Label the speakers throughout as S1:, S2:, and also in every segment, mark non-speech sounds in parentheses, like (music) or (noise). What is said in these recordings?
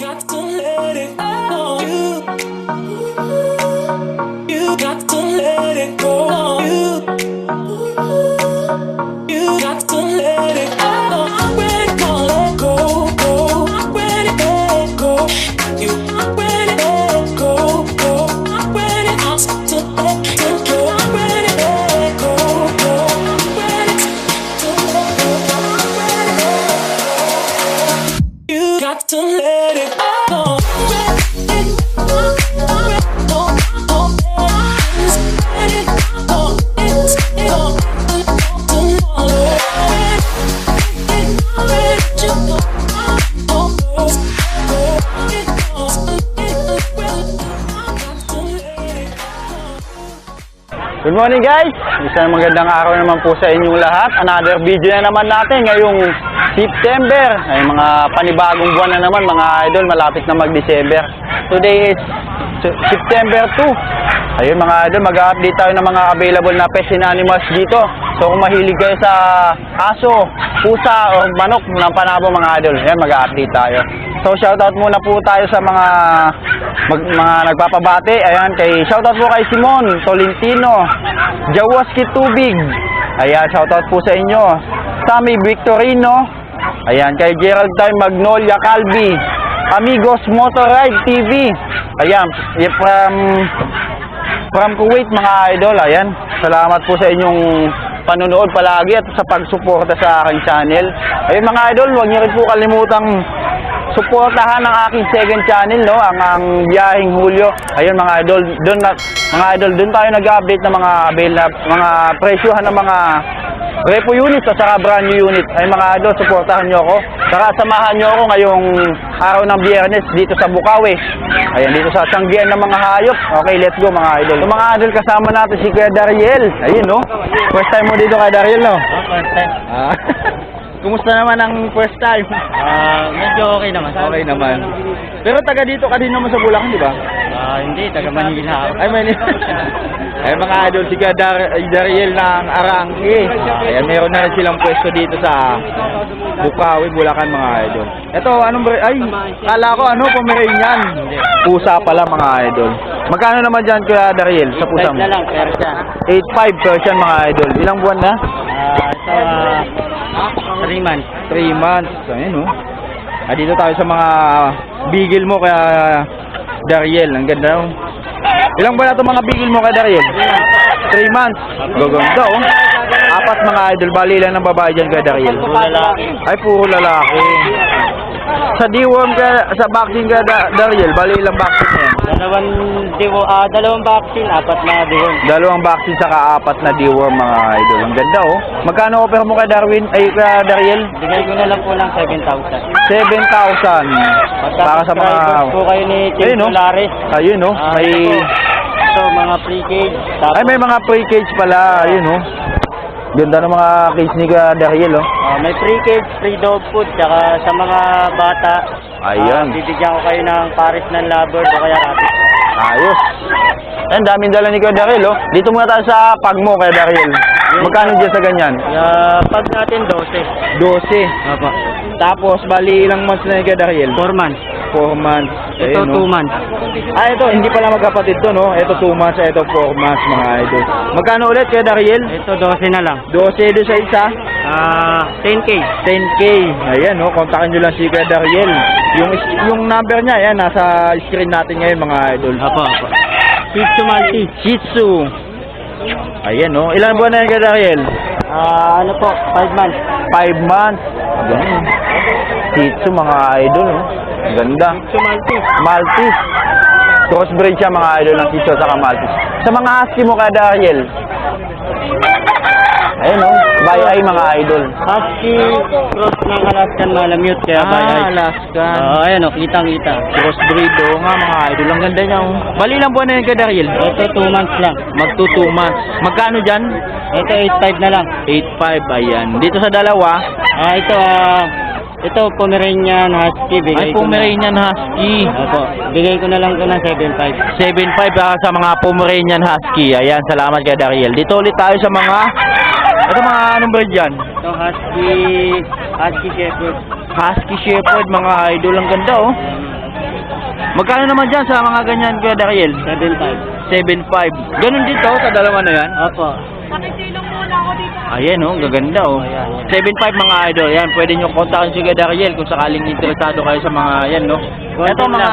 S1: got to let it go.
S2: Good morning guys! Isang magandang araw naman po sa inyong lahat. Another video na naman natin ngayong September. Ay mga panibagong buwan na naman mga idol, malapit na mag-December. Today is Se- September 2. Ayun mga idol, mag-update tayo ng mga available na pets and animals dito. So kung mahilig kayo sa aso, pusa, or manok ng panabo mga idol, yan mag-update tayo. So shoutout muna po tayo sa mga mag, mga nagpapabati. Ayan, kay shoutout po kay Simon Tolentino, Jawaski Tubig. Ayan, shoutout po sa inyo. Sammy Victorino. Ayan, kay Gerald Time Magnolia Calvi. Amigos Motorride TV. Ayan, from from Kuwait mga idol. Ayan, salamat po sa inyong panonood palagi at sa pagsuporta sa aking channel. Ayun mga idol, huwag niyo rin po kalimutang suportahan ang aking second channel no ang ang biyaheng Hulyo ayun mga idol doon mga idol doon tayo nag-update ng mga avail mga presyohan ng mga repo units at saka brand new unit. Ay mga idol suportahan niyo ako. Saka samahan niyo ako ngayong araw ng biyernes dito sa Bukawi. Ayan dito sa Sanggian ng mga hayop. Okay let's go mga idol. So, mga idol kasama natin si Kuya Dariel. Ayun no? First time mo dito kay Dariel no?
S3: First time. (laughs)
S2: Kumusta naman ang first time?
S3: Ah, medyo okay naman.
S2: Okay naman. Pero taga dito ka din naman sa Bulacan, di ba?
S3: Ah, hindi, taga Manila ako.
S2: Ay, Manila. (laughs) Ay, mga idol, si Dar Dariel ng Arangke. Ayan, meron na rin silang pwesto dito sa Bukawi, Bulacan, mga idol. Ito, anong Ay, kala ko, ano, Pomeranian. Pusa pala, mga idol. Magkano naman dyan, Kuya Dariel, sa pusa mo?
S3: na lang, pero siya.
S2: 8.5 Persian, mga idol. Ilang buwan na?
S3: Ah, ah, 3 months.
S2: 3 months. Ayan, oh. Ah, dito tayo sa mga bigil mo kaya Dariel. Ang ganda, oh. Ilang buwan na itong mga bigil mo kay Dariel? 3 months. Gaganda, oh. Apat mga idol. Bali lang ng babae dyan kay Dariel.
S3: Puro lalaki.
S2: Ay, puro lalaki. Sa deworm ka, sa vaccine ka, da- Dariel, bali ilang vaccine yan?
S3: Dalawang, diwo, ah, dalawang vaccine, apat na diwon.
S2: Dalawang vaccine saka apat na deworm mga idol. Ang ganda, oh. Magkano offer mo kay Darwin, ay kay Dariel?
S3: Bigay ko na lang po ng 7,000.
S2: 7,000 para sa mga
S3: Subscribers po kayo ni Tim
S2: Ayun, no?
S3: Solares.
S2: ayun no
S3: Ah,
S2: may
S3: ito po. Ito, mga pre-cage. Tapos,
S2: ay may mga pre-cage pala ayun no ganda ng mga cage ni ka Dariel oh
S3: ah, may pre-cage, free dog food, tsaka sa mga bata,
S2: Ayan.
S3: ah, bibigyan ko kayo ng Paris ng Lover o kaya Rapid.
S2: ayos Ayun, daming dala ni Kuya Dariel oh dito muna tayo sa pagmo kay Dariel magkano dyan sa ganyan
S3: Uh, pag natin 12.
S2: 12
S3: Opo.
S2: tapos bali ilang months na ni Kuya Dariel
S3: 4 months.
S2: 4 months
S3: Ito, 2
S2: Ayun, no?
S3: months.
S2: ah ito hindi pala magkapatid to no ito 2 months ito 4 months mga idol magkano ulit Kuya Dariel
S3: Ito, 12 na lang.
S2: 12 doon sa isa
S3: Ah, 10K.
S2: 10K. Ayan, no, kontakin nyo lang si Kuya Dariel. Yung yung number niya, ayan, nasa screen natin ngayon mga idol.
S3: Opo, opo. Shih Tzu Maltese.
S2: Shih Tzu. Ayan, no. Ilan buwan na yan Kuya Dariel?
S3: Ah, ano po, 5 months.
S2: 5 months. Ganun. Shih Tzu, mga idol, no. Ganda.
S3: Tzu Maltese.
S2: Maltese. Crossbreed siya mga idol ng Tzu at Maltese. Sa mga husky mo Kuya Dariel. Ayan, no. Bye ay mga idol.
S3: Husky cross ng Alaskan Malamute, kaya
S2: Ah,
S3: by eye.
S2: Alaskan.
S3: Ah, ayan o, kitang-kita.
S2: Crossbreed, oo nga mga idol. Ang ganda niya. oh. Bali lang buwan na yan Kuya Dariel.
S3: Ito, 2 months lang.
S2: Magto 2 months. Magkano dyan?
S3: Ito, 8.5 na lang.
S2: 8.5, ayan. Dito sa dalawa,
S3: Ah, ito, ah, ito, Pomeranian Husky.
S2: ay
S3: Bigay ko
S2: Pomeranian Husky.
S3: Na, opo, bigay ko na lang ito ng 7.5.
S2: 7.5 ah, sa mga Pomeranian Husky. Ayan, salamat kay Dariel. Dito ulit tayo sa mga, ito mga anong breed yan?
S3: Ito, Husky, Husky Shepherd.
S2: Husky Shepherd, mga idol. Ang ganda, oh. Magkano naman dyan sa mga ganyan, Kuya Dariel?
S3: 7.5.
S2: 7.5. Ganun dito, sa dalawa na yan?
S3: Opo.
S2: Ayan oh, gaganda oh. 7.5 mga idol. Yan, pwede nyo kontakin si Kuya Dariel kung sakaling interesado kayo sa mga yan no. Ito mga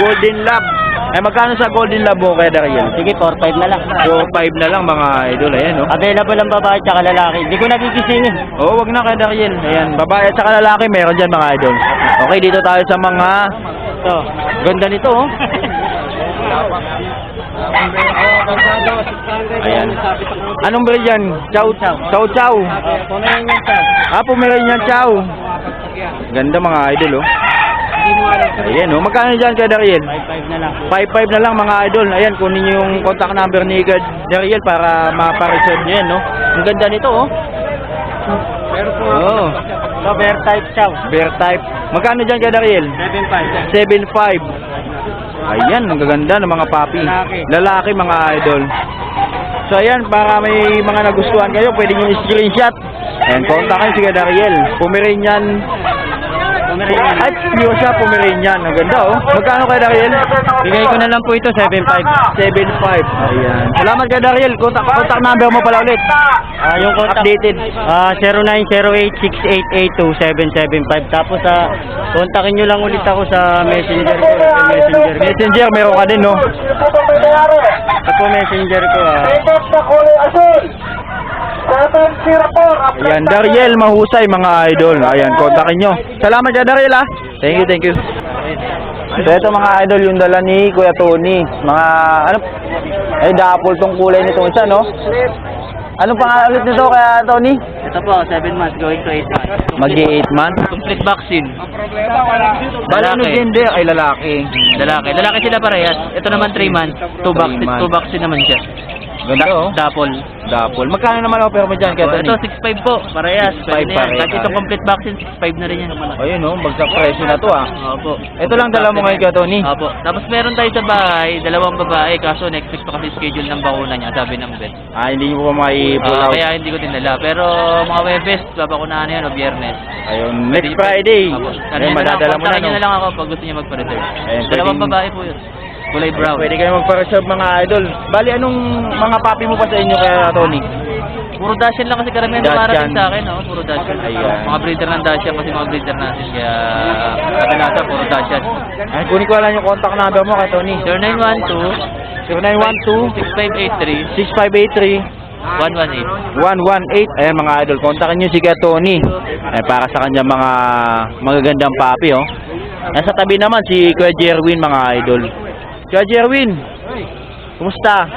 S2: Golden Lab. Eh magkano sa Golden Lab mo Kuya Dariel?
S3: Sige, 4.5 na lang.
S2: 4.5 na lang mga idol. Ayan no.
S3: Available ang babae at lalaki. Hindi ko nagigisingin.
S2: Oo, wag na Kuya Dariel. Ayan, babae at saka lalaki meron dyan mga idol. Okay, dito tayo sa mga
S3: Ito.
S2: ganda nito oh. (laughs) Ayan. Anong breed yan? Chow chow. Chow chow.
S3: Yan sa.
S2: Ah, chow. Ganda mga idol oh. Ayan oh. Magkano dyan kay Dariel?
S3: 5.5 na lang.
S2: 5-5 na lang mga idol. Ayan, kunin niyo yung contact number ni Dariel para mapa-reserve niyo yan, no? Ang ganda nito, oh.
S3: Pero po,
S2: Oo.
S3: so bear type chow.
S2: Bear type. Magkano dyan kay Dariel?
S3: 7.5.
S2: 7-5. Ayan, ang gaganda ng mga papi.
S3: Lalaki.
S2: Lalaki mga idol. So ayan, para may mga nagustuhan kayo, pwede nyo i-screenshot. Ayan, kontakin si Kuya Dariel. Pomeranian. Hindi ko siya Pomeranian. Ang ganda, oh. Magkano kay Dariel?
S3: Bigay ko na lang po ito, 7.5.
S2: 7.5. Ayan. Salamat kay Dariel. Contact, contact number mo pala ulit.
S3: Ah, yung contact.
S2: Updated.
S3: Ah, 0908-6882-775. Tapos, ah, kontakin nyo lang ulit ako sa messenger ko. Sa messenger.
S2: Messenger, meron ka din, no?
S3: Ito po messenger ko, ah.
S2: Ayan, Dariel, mahusay mga idol. Ayan, kontakin nyo. Salamat kay Dariel, ah. Thank you, thank you. So, ito mga idol, yung dala ni Kuya Tony. Mga, ano, ay, dapol tong kulay nitong isa, no? Anong pangalan ulit nito kaya Tony?
S3: Ito po, 7 months going to 8 months.
S2: Mag-8 man.
S3: Complete vaccine.
S2: Bali, ano
S3: Lalaki.
S2: gender? Ay, lalaki.
S3: Lalaki. Lalaki sila parehas. Ito naman 3 months. 2
S2: Three
S3: vaccine,
S2: months.
S3: 2 vaccine naman siya.
S2: Ganda, oh.
S3: Dapol.
S2: Dapol. Magkano naman offer mo dyan kaya
S3: Oh, ito 6.5 po, parehas.
S2: 6.5
S3: Pwede na yan.
S2: parehas.
S3: Kahit itong complete vaccine, 6.5 na rin yan.
S2: Ayun, no? Bagsak presyo na to, ah.
S3: Opo.
S2: Ito lang dala mo ngayon kaya Tony?
S3: Opo. Tapos meron tayo sa bahay, dalawang babae, kaso next week pa kasi schedule ng bakuna niya, sabi ng vet.
S2: Ah, hindi mo pa mai-pull
S3: Ah,
S2: out.
S3: kaya hindi ko dinala. Pero mga Webes, babakunahan na yan o Biyernes.
S2: Ayun, next Friday.
S3: Opo.
S2: Ayun, madadala mo na,
S3: niyo
S2: no?
S3: na lang ako pag gusto niya magpa-reserve.
S2: Ayun,
S3: Dalawang
S2: pwedeng-
S3: babae po yun. Kulay brown.
S2: Pwede kayo magpa-reserve mga idol. Bali, anong mga papi mo pa sa inyo kaya Tony?
S3: Puro Dashan lang kasi karamihan dumarating sa akin, oh. Puro Dashan.
S2: Ayan.
S3: Mga breeder ng Dashan kasi mga breeder natin. Kaya kadalasan puro Dashan.
S2: Ay, kunin ko lang yung contact number mo kay Tony.
S3: 0912
S2: 0912
S3: 6583
S2: 6583
S3: 118.
S2: 118. Ayan mga idol, kontakin nyo si Kuya Tony. Ayan, para sa kanya mga magagandang papi, oh. Nasa tabi naman si Kuya Jerwin, mga idol. Kuya Jerwin, kumusta? (laughs)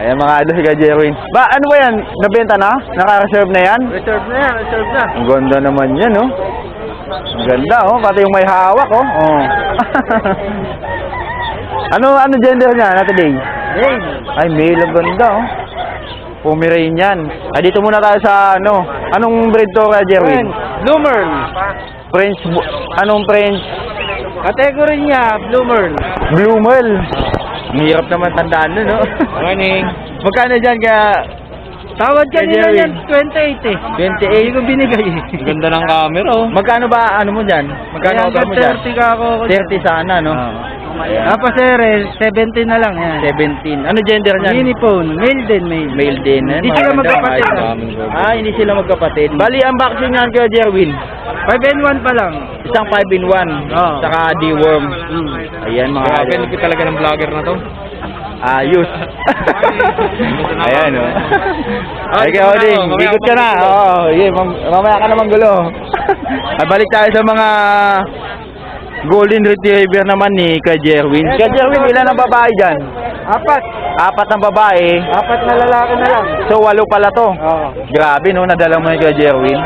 S2: Ayan mga idol si Kuya Jerwin. Ba, ano ba yan? Nabenta na? Naka-reserve na yan?
S3: Reserve na yan, reserve na.
S2: Ang ganda naman yan, oh. Ang ganda, oh. Pati yung may hawak, oh. oh. (laughs) ano, ano gender niya, Nata Day? Ay, male ang ganda, oh. Pomeranian. Ay, dito muna tayo sa, ano, anong breed to, Kuya Jerwin?
S3: Bloomer.
S2: French, bu- anong French?
S3: Category niya, Bloomer.
S2: Blue Male. Ang hirap naman tandaan nun, no?
S3: Morning. (laughs)
S2: Magkano dyan kaya
S3: Tawad
S2: kanina yan,
S3: 28 eh.
S2: 28?
S3: Hindi ko binigay.
S2: Ang (laughs) ganda ng camera, oh. Magkano ba, ano mo dyan? Magkano offer mo dyan?
S3: 30 ka ako.
S2: 30 sana, no? Ayan.
S3: Tapos sir, eh, 17 na lang yan.
S2: 17. Ano gender niyan?
S3: Uniphone, male din, male.
S2: Male din. eh.
S3: Hindi sila magkapatid.
S2: idol. Ah, hindi sila magkapatid. Bali, ang vaccine niyan kay Jerwin.
S3: 5 and 1 pa lang.
S2: Isang 5 in 1.
S3: Oo.
S2: Saka deworm.
S3: Hmm.
S2: Ayan, mga idol.
S3: talaga ng vlogger na to.
S2: Ayos. Ayan, oh.
S3: Ah,
S2: Ay,
S3: na, oh. Mamaya
S2: Ikot
S3: ka
S2: na. Oo, yeah, mam- mamaya ka naman gulo. Ay, (laughs) balik tayo sa mga Golden Retriever naman ni Kuya Jerwin. Kuya Jerwin, ilan ang babae dyan?
S3: Apat.
S2: Apat ang babae.
S3: Apat na lalaki na lang.
S2: So, walo pala to.
S3: Oo.
S2: Grabe, no? Nadala mo yung Kuya Jerwin.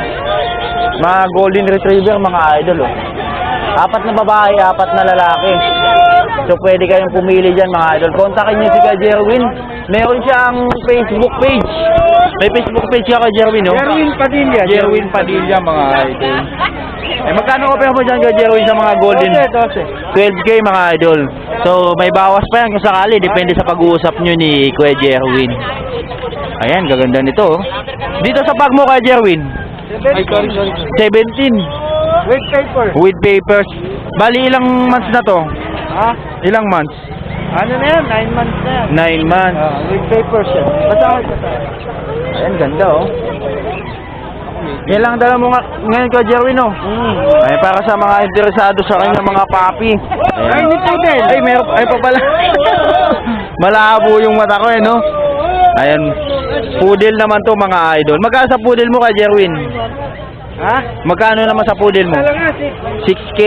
S2: Mga Golden Retriever, mga idol, oh. Apat na babae, apat na lalaki. So, pwede kayong pumili dyan, mga idol. Kontakin niyo si Kuya Jerwin. Meron siyang Facebook page. May Facebook page siya kay Jerwin, no?
S3: Jerwin Padilla.
S2: Jerwin Padilla, mga idol. Eh, magkano offer mo dyan kay Jerwin sa mga Golden?
S3: 12.
S2: 12K mga idol. So may bawas pa yan kung sakali. Depende sa pag-uusap nyo ni Kuya Jerwin. Ayan, gaganda nito. oh. Dito sa pag mo Kuya Jerwin.
S3: Ay, sorry, sorry.
S2: 17.
S4: With paper.
S2: With papers. Bali, ilang months na to?
S4: Ha?
S2: Ilang months?
S4: Ano na yan? 9 months na yan.
S2: Nine months.
S4: Ah, with papers yan. Basahin ka tayo.
S2: Ayan, ganda oh. Yan lang dala mo nga, ngayon ka, Jerwin, oh.
S4: Mm.
S2: Ay, para sa mga interesado sa kanya mga papi.
S4: Ay, ni Poodle.
S2: Ay, meron, ay pa pala. (laughs) Malabo yung mata ko, eh, no? Ayan. Poodle naman to, mga idol. Magkano sa poodle mo kay Jerwin?
S4: Ha?
S2: Magkano naman sa poodle mo?
S4: Kala nga, si
S2: 6K.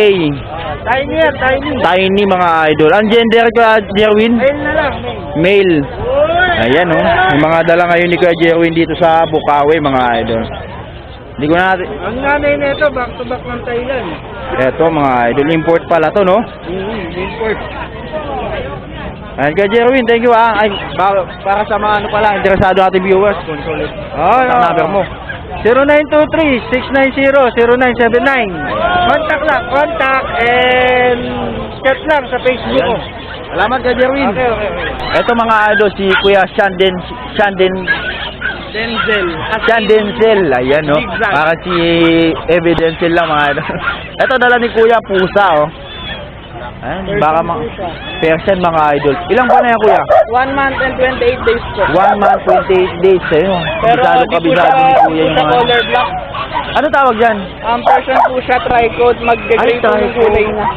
S4: Tiny yan, tiny.
S2: Tiny, mga idol. Ang gender ko, Jerwin?
S4: Ayun na lang.
S2: Male. Ayan, oh. Yung mga dala ngayon ni Kuya Jerwin dito sa Bukawi, mga idol. Hindi ko na natin...
S4: Ang nanay nito, back to back ng Thailand.
S2: Eto, mga idol. Import pala to, no?
S4: Mm, import.
S2: Ayan, Kuya Jerwin, thank you, ah. Ay, para sa mga ano pala, interesado natin viewers. Consolid.
S4: Oh,
S2: Contact number mo.
S4: 0923-690-0979. Contact lang, contact and chat lang sa Facebook ko.
S2: Salamat, Kuya Jerwin.
S4: Okay, okay, okay.
S2: Eto, mga idol, si Kuya Shanden... Shanden...
S4: Denzel.
S2: Shandenzel. Ayan, no?
S4: Zigzag.
S2: Para si Evidencel lang, mga idol. (laughs) Eto, dala ni Kuya, pusa, oh. Ayan, baka mga... Persian, mga idol. Ilang buwan na yan, Kuya?
S4: 1 month and 28 days po.
S2: One month, 28 days, oh.
S4: Pero
S2: Kabisado,
S4: di po
S2: kabisado
S4: siya,
S2: Kuya yung mga...
S4: color black.
S2: Ano tawag dyan?
S4: Ang person po siya tri-code,
S2: Ay,
S4: po yung
S2: tri-code.
S4: kulay niya.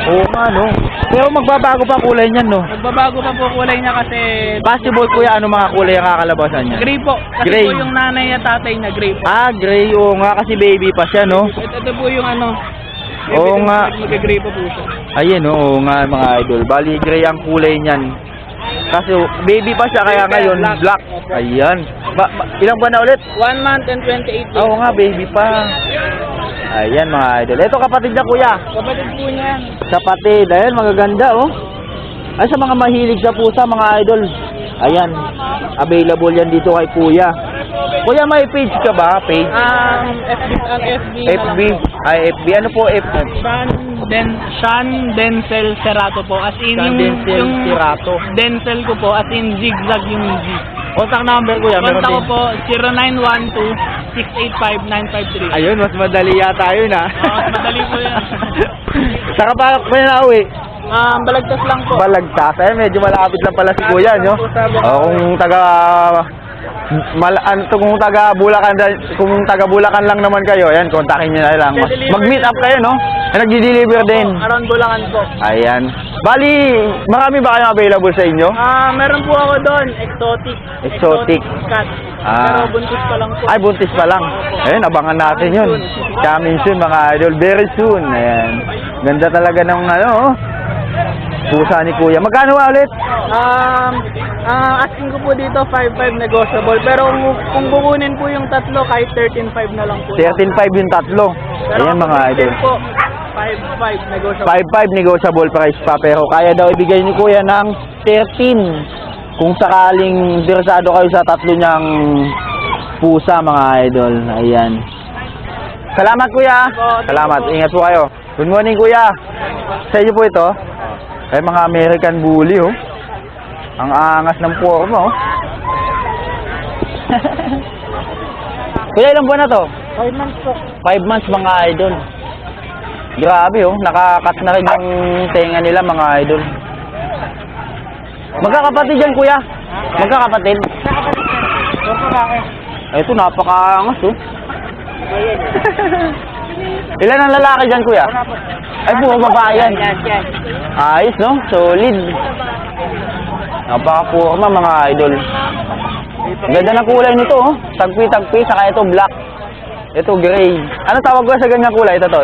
S2: Oo nga, no? Pero magbabago pa kulay niyan, no?
S4: Magbabago pa po kulay niya kasi
S2: Possible, Kuya, ano mga kulay ang kakalabasan niya?
S4: gray po. Kasi
S2: Gray.
S4: po yung nanay at tatay na gray po.
S2: Ah, gray. Oo nga, kasi baby pa siya, no?
S4: Ito, ito po yung ano.
S2: Oo nga.
S4: na Mag-gray pa po siya.
S2: Ayan, oo nga, mga idol. Bali, gray ang kulay niyan. Kasi baby pa siya, kaya ngayon,
S4: Black.
S2: black. Ayan. Ba, ba- ilang buwan na ulit?
S4: 1 month and 28 days.
S2: Oo nga, baby pa. Ayan, mga idol. Ito, kapatid niya, Kuya.
S4: Kapatid po niyan.
S2: Kapatid. Ayan, magaganda, oh. Ay, sa mga mahilig sa pusa, mga idol. Ayan. Available yan dito kay Kuya. Kuya, may page ka ba? Page?
S4: Um, FB, ang FB. na lang
S2: FB?
S4: po.
S2: Ay, FB. Ano po FB?
S4: Sean, Den, Sean Denzel Serato po. As in,
S2: Sean
S4: yung,
S2: Denzel
S4: yung
S2: Serato.
S4: Denzel ko po, as in zigzag yung G.
S2: Contact number, Kuya. Meron
S4: Kontak ko
S2: din.
S4: po, 0912-685-953.
S2: Ayun, mas madali yata yun, ah.
S4: Oo, mas madali po yan. (laughs)
S2: Saka pa, pa na uwi.
S4: Um, balagtas lang po.
S2: Balagtas. Ay, medyo malapit lang pala si Kuya, no? O, kung taga... Mal, ano, to, kung taga Bulacan kung taga Bulacan lang naman kayo, ayan, kontakin niyo na lang. Mag-meet up kayo, no? Ay, nagdi-deliver din.
S4: Around Bulangan po.
S2: Ayan. Bali, marami ba kayong available sa inyo?
S4: Ah, meron po ako doon, exotic.
S2: Exotic.
S4: cat.
S2: Ah.
S4: Pero buntis pa lang po.
S2: Ay, buntis pa lang. Ayun, abangan natin yun. Coming soon, mga idol. Very soon. Ayan. Ganda talaga ng ano, oh. Pusa ni Kuya. Magkano nga ulit?
S4: Um, ang asking ko po dito 5.5 negotiable. Pero kung, kukunin po yung tatlo, kahit 13.5 na lang po.
S2: 13.5 yung tatlo.
S4: Pero
S2: Ayan mga
S4: kung
S2: idol.
S4: po, 5.5 negotiable.
S2: 5.5 negotiable price pa pero kaya daw ibigay ni Kuya ng 13 kung sakaling interesado kayo sa tatlo niyang pusa mga idol. Ayan. Salamat Kuya. Salamat. Ingat po kayo. Good morning Kuya. Sa inyo po ito. Ay mga American Bully oh. Ang angas ng forma oh. (laughs) Kuya ilang buwan na to?
S4: 5 months po.
S2: 5 months mga idol. Grabe oh, nakakat na rin yung tenga nila mga idol. Magkakapatid yan kuya? Magkakapatid?
S4: Na
S2: Ito napakaangas oh. (laughs) Ilan ang lalaki dyan kuya? Ay puro babae yan. Ayos no? Solid. Napaka-purma mga idol. Ganda ng kulay nito oh. Tagpi-tagpi, saka ito black. Ito gray. Ano tawag ko sa ganyang kulay? Ito to.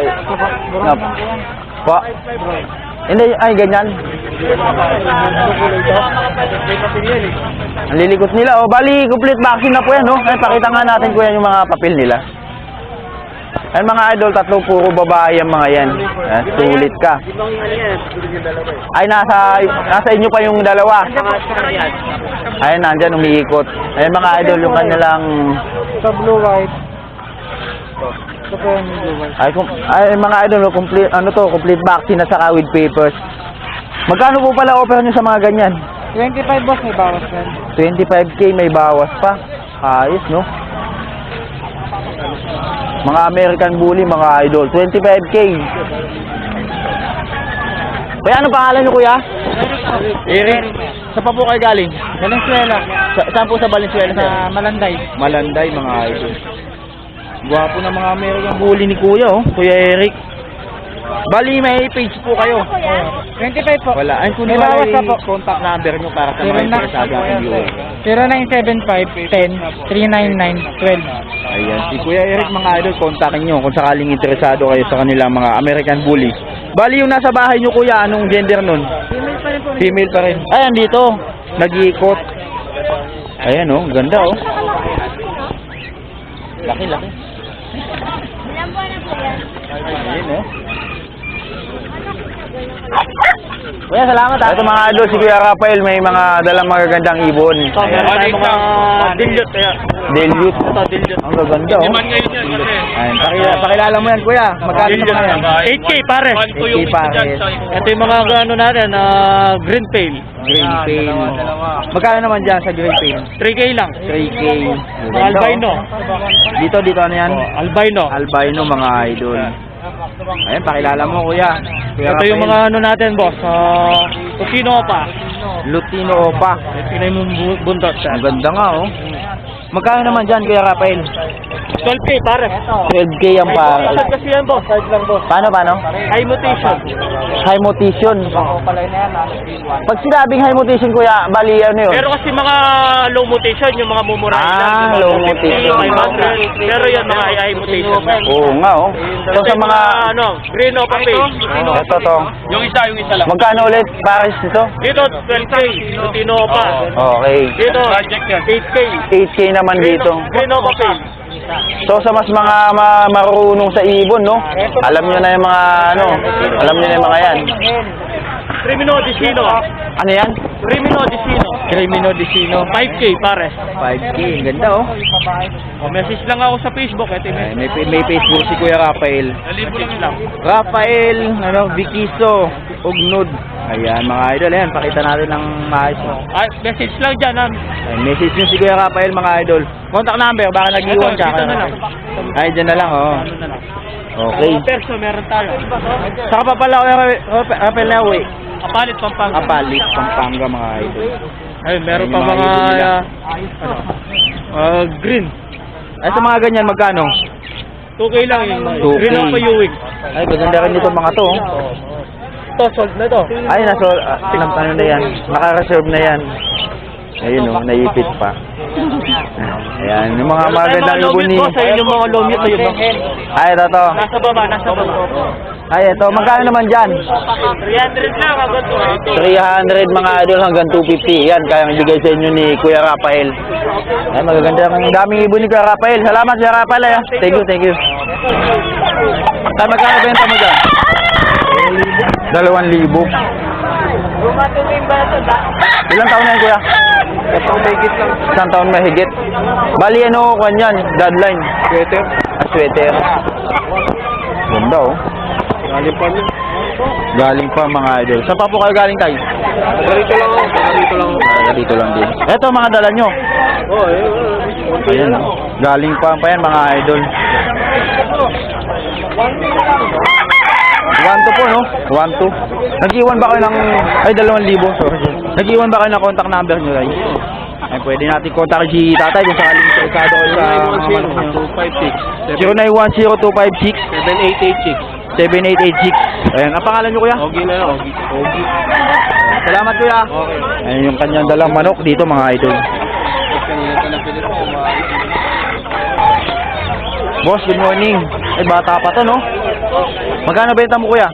S2: Nap. Pa. Hindi, ay ganyan. Ang lilikot nila oh. Bali, complete vaccine na po yan oh. Ay, pakita nga natin kuya yung mga papel nila. Ay mga idol, tatlo puro babae ang mga yan. Yan, sulit ka. Ay, nasa, nasa inyo pa yung dalawa.
S4: yan.
S2: Ayun, nandyan, umiikot. Ayun mga idol, yung kanilang...
S4: Sa blue white.
S2: Ay, kum, ay mga idol, complete, ano to, complete vaccine na saka with papers. Magkano po pala offer nyo sa mga ganyan?
S4: 25 boss may bawas yan.
S2: 25k may bawas pa. Ayos, no? Mga American Bully, mga idol. 25k. Kuya, ano pangalan niyo, kuya? Eric. Sa pa po kayo galing?
S5: Valenzuela.
S2: Sa, saan po sa Valenzuela?
S5: Sa Malanday.
S2: Malanday, mga idol. Gwapo ng mga American Bully ni kuya, oh. Kuya Eric. Bali, may page po kayo.
S5: 25 po.
S2: Wala. Ay, kung
S5: May
S2: wala
S5: bawas na po.
S2: contact number nyo para sa mga
S5: na-
S2: interesado ating viewer.
S5: 0975-10-399-12.
S2: Ayan, si Kuya Eric mga idol, kontakin nyo kung sakaling interesado kayo sa kanilang mga American Bully. Bali yung nasa bahay nyo kuya, anong gender nun?
S5: Female pa rin po.
S2: Female pa rin. Ayan dito, nag-iikot. Ayan oh, ganda oh. Laki, laki.
S6: Ilang buwan na po yan?
S2: Ayan oh. Kuya, salamat ha. Ito mga idol, si Kuya Rafael may mga dalang magagandang ibon.
S7: Ito, meron tayong mga dilute.
S2: Dilute.
S7: Ito, dilute.
S2: Ang gaganda oh.
S7: Demand ngayon yan kasi.
S2: Ayan, pakilala, pakilala mo yan kuya. Magkano yan?
S7: na ba? 8K pare.
S2: 8K pare.
S7: Ito yung mga ano natin, ah, green pale.
S2: Green pain. Magkano naman dyan sa green pain?
S7: 3K lang.
S2: 3K.
S7: Mga albino.
S2: Dito, dito ano yan?
S7: Albino.
S2: Albino mga idol. Ayan, pakilala mo kuya. Kuya
S7: Ito yung mga ano natin, boss. Uh, Tocino pa.
S2: Lutino Opa.
S7: Pinay mo bu- buntot siya.
S2: Ang ganda nga oh. Magkano naman dyan Kuya Rafael?
S7: 12K pare.
S2: 12K ang pa.
S7: Saan kasi yan, boss? Side lang, boss.
S2: Paano, paano?
S7: High mutation.
S2: High mutation. Pag sinabing high mutation kuya, bali ano yun?
S7: Pero kasi mga low mutation, yung mga mumuray
S2: Ah,
S7: lang. mga
S2: low
S7: 50,
S2: mutation.
S7: 500. Pero yan, mga high mutation.
S2: Oo nga oh. So sa mga...
S7: ano, green o papel.
S2: Ito to.
S7: Yung isa, yung isa lang.
S2: Magkano ulit pares nito?
S7: Dito, 12K. Lutino pa.
S2: Okay.
S7: Dito, 8K.
S2: 8K naman dito.
S7: Green papel.
S2: So sa mas mga ma- marunong sa ibon, no? Alam nyo na yung mga ano, alam nyo na yung mga yan.
S7: Crimino Dicino.
S2: Ano yan?
S7: Crimino Dicino.
S2: Crimino Dicino.
S7: 5K pare.
S2: 5K, ang ganda oh.
S7: O, message lang ako sa Facebook. Yung
S2: Ay, may, may Facebook si Kuya Rafael.
S7: Message lang.
S2: Rafael, ano, Vikiso, Ugnod. Ayan, mga idol, ayan, pakita natin ng maayos. no?
S7: Ay, message lang dyan. ah.
S2: Ay, message nyo si Kuya Rafael, mga idol. Contact number, baka nag-iwan
S7: Ito,
S2: siya.
S7: dito na lang.
S2: Ay, dyan na lang, oh.
S7: Ano na lang.
S2: Okay.
S7: Mga perso, meron tayo.
S2: Saka pa pala, Kuya Rafael, Rafael na uwi.
S7: Kapalit, Pampanga.
S2: Kapalit, Pampanga, mga idol.
S7: Ay, meron
S2: Ayun
S7: pa
S2: yung mga
S7: mga,
S2: ibon nila.
S7: ah, ano, ah, green.
S2: Ay, sa mga ganyan, magkano?
S7: 2K lang yung
S2: 2K.
S7: green ako Ewing.
S2: Ay, maganda rin dito mga to. oh.
S7: Ito, sold na to.
S2: Ay, nasa, uh, ano na yan, naka-reserve na yan. Ayun oh, naipit pa. Ayan, yung mga magandang
S7: mga
S2: ibon ni...
S7: ayun yung mga low mute, ayun ba?
S2: Ay, ito to.
S7: Nasa baba, nasa baba.
S2: Ay, ito, magkano naman dyan?
S7: 300 lang, agad to.
S2: 300 mga idol hanggang 250. Yan, kayang ibigay sa inyo ni Kuya Rafael. Ay, magaganda. Ang daming ibon ni Kuya Rafael. Salamat, Kuya Rafael. ah. Thank you, thank you. Ay, magkano benta mo dyan? Dalawang libo. Ilang taon na yan, Kuya? Isang taon mahigit. Bali, ano, kanyan, deadline. Sweater. Ah, sweater. Ganda, oh. Galing pa Galing pa mga idol. Saan pa po kayo galing tayo?
S7: Dito lang ako, dito lang ako.
S2: Ah, dito lang din. Eto mga dala nyo.
S7: Oh, eh,
S2: Ayan. oh. Galing pa pa yan mga idol. One to po no? One to. Nag-iwan ba kayo ng... Ay, dalawang libo. Sorry. Nag-iwan ba kayo ng contact number nyo, Ray? Ay, pwede natin contact si tatay kung sakaling interesado kayo sa mga manok nyo.
S7: 256
S2: 0910256
S7: 7886
S2: 7886. Ayan, ang pangalan nyo kuya?
S7: Okay na yan, okay. Okay.
S2: Salamat kuya.
S7: Okay.
S2: Ayan yung kanyang dalang manok dito mga idol.
S7: Ko,
S2: Boss, good morning. Ay, bata pa to, no? Magkano benta mo, kuya?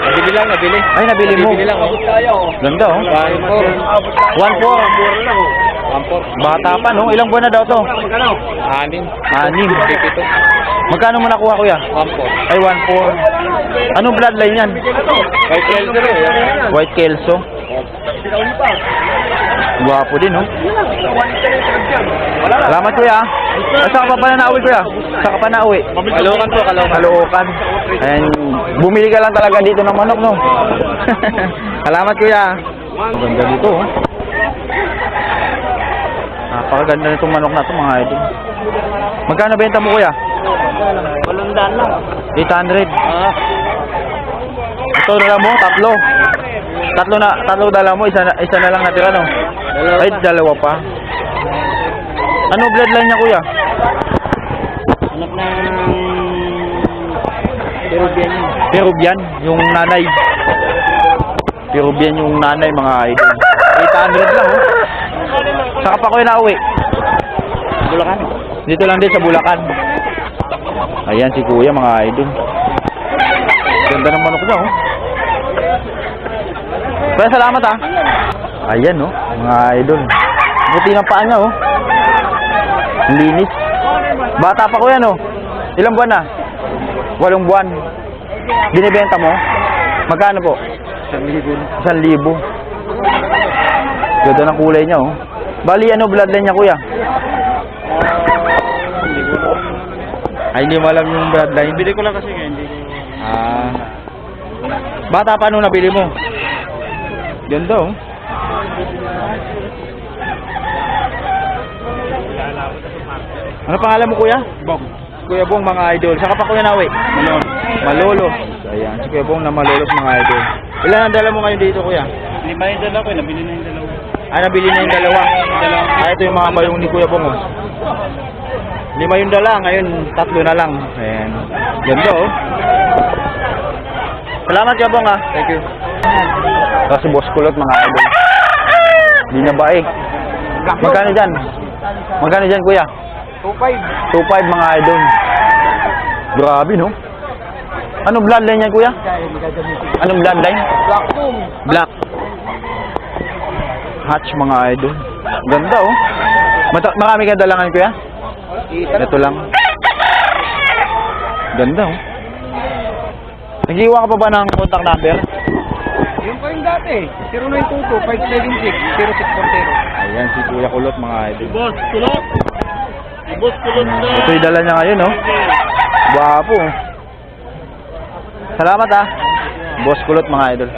S7: Nabili lang, nabili.
S2: Ay, nabili mo.
S7: Nabili lang, oh.
S2: Ganda, oh.
S7: One four.
S2: One four.
S7: lang, oh. One four.
S2: Bata pa, no? Ilang buwan na daw to?
S7: Anim.
S2: Anim.
S7: Pipito.
S2: Magkano mo nakuha, kuya?
S7: One four.
S2: Ay, one four. Anong bloodline yan?
S7: White Kelso eh.
S2: White Kelso. Gwapo din, no? Salamat, kuya. Saan ka pa pala nauwi, kuya? Saan ka pa nauwi?
S7: Kalokan po, Kalokan.
S2: Caloocan. Ayan, bumili ka lang talaga dito ng manok, no? (laughs) Salamat, kuya. Ang ganda dito, oh. Napakaganda nitong manok na to, mga idol. Magkano benta mo, kuya?
S4: Walang daan lang.
S2: 800.
S4: Ah.
S2: Ito na lang mo, tatlo. Tatlo na, tatlo dala mo, isa na, isa na lang natira, no?
S4: Dalawa
S2: Ay, dalawa pa. Ano bloodline niya, kuya?
S4: Anak ng Peruvian yun.
S2: Peruvian, yung nanay. Peruvian yung nanay, mga idol. 800 lang, oh. Saka pa yung nauwi.
S4: Bulacan.
S2: Dito lang din sa Bulacan. Ayan si kuya, mga idol. Ganda ng manok niya, oh. Kaya salamat, ah. Ayan, oh, mga idol. Buti ng paa niya, oh. Linis. Bata pa ko yan, oh. Ilang buwan na? Walong buwan. Binibenta mo? Magkano po? Isang libo. Ganda ng kulay niya, oh. Bali, ano bloodline niya, kuya? Ay, hindi mo alam yung bloodline.
S4: Bili ko lang kasi ngayon. Hindi ko.
S2: Ah. Bata pa nung nabili mo? Ganda, oh. Ano pangalan mo, kuya?
S4: Bong.
S2: Kuya Bong, mga idol. Saka pa kuya nawi?
S4: Malon.
S2: Malolo. Ayan, si Kuya Bong na Malolos, mga idol. Ilan ang dala mo ngayon dito, kuya?
S4: Lima yung dalawa ko. Nabili na yung dalawa.
S2: Ah, nabili na yung
S4: dalawa.
S2: Ah, ito yung mga bayong ni Kuya Bong, oh. Lima yung dala, ngayon tatlo na lang. Ayan. Ganda, oh. Salamat, Kuya Bong, ah. Thank you. Kasi boss kulot, mga idol. Di na ba eh. Magkano dyan? Magkano dyan, kuya?
S4: 2.5.
S2: 2.5 mga idol. Grabe, no? Anong bloodline yan, kuya? Anong bloodline?
S4: Black Boom.
S2: Black. Hatch, mga idol. Ganda, oh. Mata marami ka dalangan, kuya? Ito lang. Ganda, oh. Nag-iwan ka pa ba ng contact number?
S4: Yung pa yung dati. 0922 576 0640.
S2: Ayan, si Kuya Kulot, mga idol.
S4: Boss, kulot. Boss, kulot na.
S2: Ito yung dala niya ngayon, no? Wapo. Salamat, ah. Boss Kulot, mga idol.